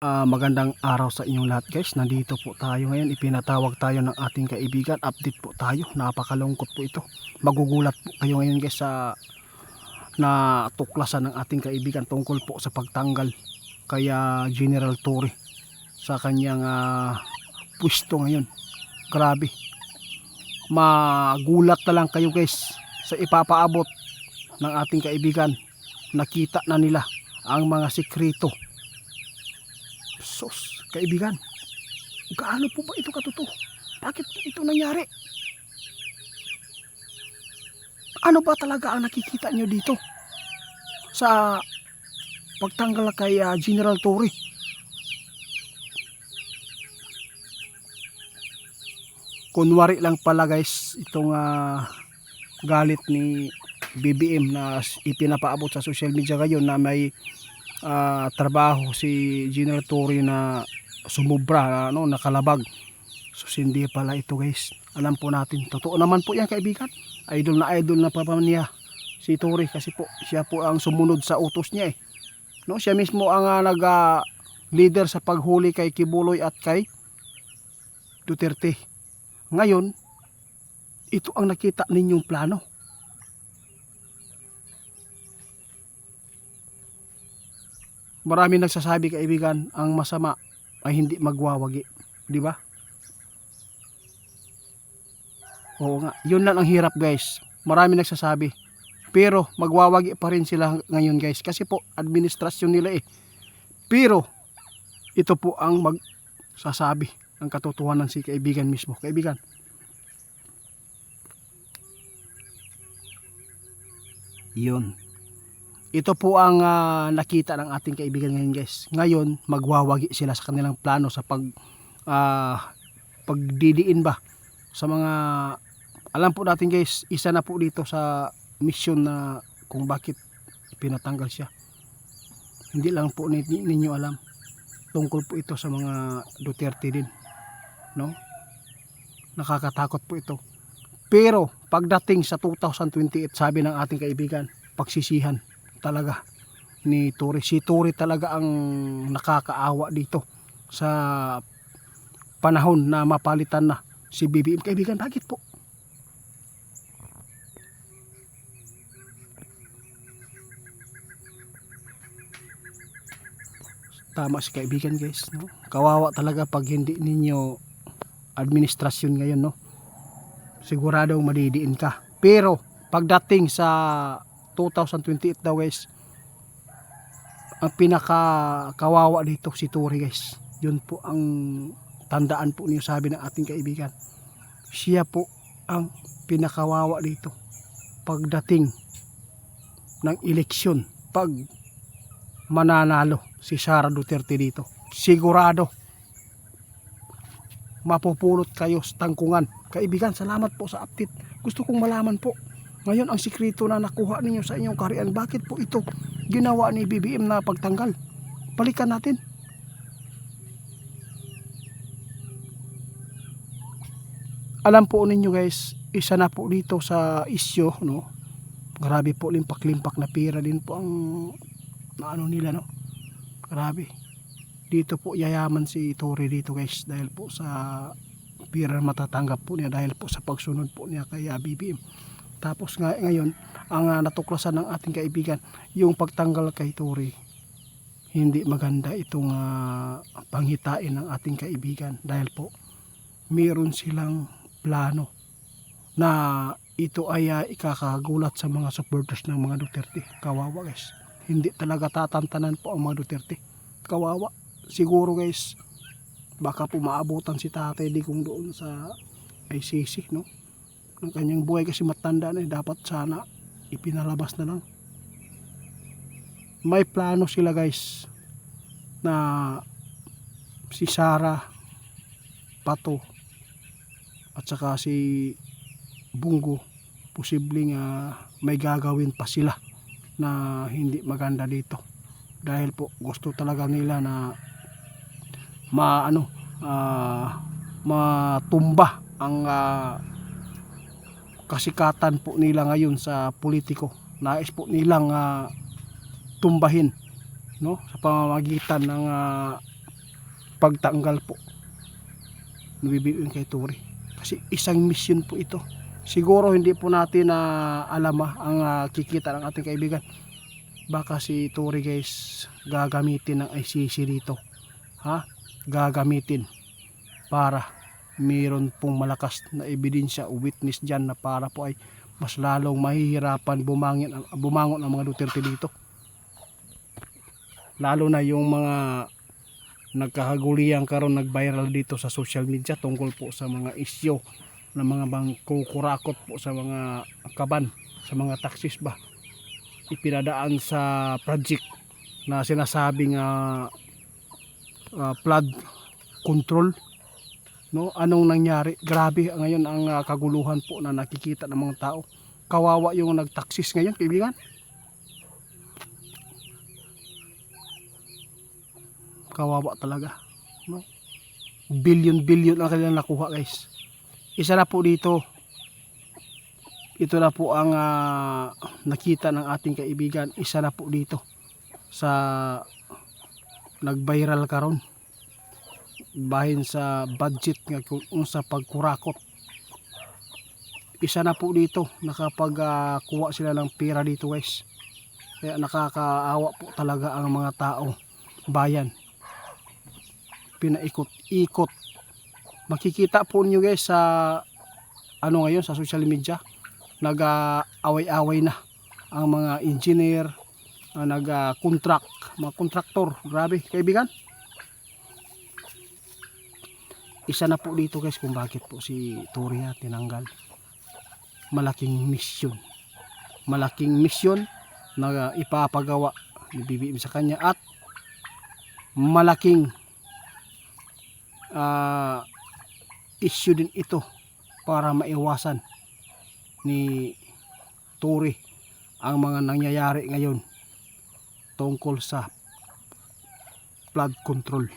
Ah, magandang araw sa inyong lahat guys. Nandito po tayo ngayon. Ipinatawag tayo ng ating kaibigan. Update po tayo. Napakalungkot po ito. Magugulat po kayo ngayon guys sa na tuklasan ng ating kaibigan tungkol po sa pagtanggal kaya General Torre sa kanyang ah, pwesto ngayon. Grabe. Magulat na lang kayo guys sa ipapaabot ng ating kaibigan. Nakita na nila ang mga sikreto Sos, kaibigan. Gaano po ba ito katuto? Bakit po ito nangyari? Ano ba talaga ang nakikita nyo dito? Sa pagtanggal kay ah, General Torre. Kunwari lang pala guys, itong ah, galit ni BBM na ipinapaabot sa social media ngayon na may ah, trabaho si General Torre na sumubra, ano, nakalabag. So hindi pala ito guys. Alam po natin. Totoo naman po yan kaibigan. Idol na idol na pa niya si Torre kasi po siya po ang sumunod sa utos niya eh. No, siya mismo ang ah, nag ah, leader sa paghuli kay Kibuloy at kay Duterte. Ngayon, ito ang nakita ninyong plano. Marami nagsasabi kaibigan, ang masama ay hindi magwawagi, di ba? Oo nga, yun lang ang hirap guys. Marami nagsasabi. Pero magwawagi pa rin sila ngayon guys kasi po administrasyon nila eh. Pero ito po ang magsasabi ang katotohanan si kaibigan mismo. Kaibigan, yun. Ito po ang ah, nakita ng ating kaibigan ngayon guys. Ngayon, magwawagi sila sa kanilang plano sa pag ah, pagdidiin ba sa mga alam po natin guys, isa na po dito sa mission na kung bakit pinatanggal siya. Hindi lang po nin- ninyo alam. Tungkol po ito sa mga Duterte din. No? Nakakatakot po ito. Pero pagdating sa 2028, sabi ng ating kaibigan, pagsisihan talaga ni Tore. Si Tore talaga ang nakakaawa dito sa panahon na mapalitan na si BBM. Kaibigan, bakit po? Tama si kaibigan guys. No? Kawawa talaga pag hindi ninyo administrasyon ngayon. No? Siguradong madidiin ka. Pero pagdating sa 2028 daw guys, ang pinaka kawawa dito si Tori guys. Yun po ang tandaan po niyo sabi ng ating kaibigan. Siya po ang pinakawawa dito pagdating ng eleksyon pag mananalo si Sara Duterte dito. Sigurado mapupulot kayo sa tangkungan. Kaibigan, salamat po sa update. Gusto kong malaman po. Ngayon, ang sikreto na nakuha ninyo sa inyong karian, bakit po ito ginawa ni BBM na pagtanggal? Balikan natin. Alam po ninyo guys, isa na po dito sa isyo, no? Grabe po, limpak-limpak na pira din po ang na ano nila, no? Grabe. Dito po yayaman si Tori dito guys dahil po sa pira matatanggap po niya dahil po sa pagsunod po niya kay ah, BBM. Tapos nga ngayon, ang ah, natuklasan ng ating kaibigan, yung pagtanggal kay Tori, hindi maganda itong ah, panghitain ng ating kaibigan dahil po meron silang plano na ito ay ah, ikakagulat sa mga supporters ng mga Duterte. Kawawa guys. Hindi talaga tatantanan po ang mga Duterte. Kawawa. Siguro guys, baka po maabutan si tatay di kung doon sa ICC, no? Ng kanyang buhay kasi matanda na eh, dapat sana ipinalabas na lang. May plano sila guys na si Sara Pato at saka si Bungo posibleng ah, may gagawin pa sila na hindi maganda dito dahil po gusto talaga nila na maano ah, matumba ang ah, kasikatan po nila ngayon sa politiko nais po nilang ah, tumbahin no sa pamamagitan ng ah, pagtanggal po BBM kay Turi. Kasi isang mission po ito. Siguro hindi po natin na alam ah, ang ah, kikita ng ating kaibigan. Baka si Turi guys gagamitin ng ICC dito. Ha? Gagamitin para mayroon pong malakas na ebidensya o witness dyan na para po ay mas lalong mahihirapan bumangin, ang- bumangon ang mga Duterte dito. Lalo na yung mga nagkahaguliang karon nag-viral dito sa social media tungkol po sa mga isyo ng mga bang kukurakot po sa mga kaban, sa mga taxis ba. Ipinadaan sa project na sinasabing uh, flood control no anong nangyari? Grabe ngayon ang ah, kaguluhan po na nakikita ng mga tao. Kawawa yung nagtaksis ngayon kaibigan. Kawawa talaga no? Billion billion ang kanilang nakuha guys. Isa na po dito. Ito na po ang ah, nakita ng ating kaibigan. Isa na po dito sa nag-viral karon bahin sa budget nga kung sa pagkurakot. Isa na po dito nakapag-kuha sila ng pera dito guys. Kaya nakakaawa po talaga ang mga tao bayan. Pinaikot-ikot. Makikita po niyo guys sa ano ngayon sa social media nag-away-away na ang mga engineer uh, nag-contract mga kontraktor grabe kaibigan isa na po dito guys kung bakit po si Toria tinanggal. Malaking misyon. Malaking misyon na ipapagawa ni BBM sa kanya at malaking ah, issue din ito para maiwasan ni Tory ang mga nangyayari ngayon tungkol sa flood control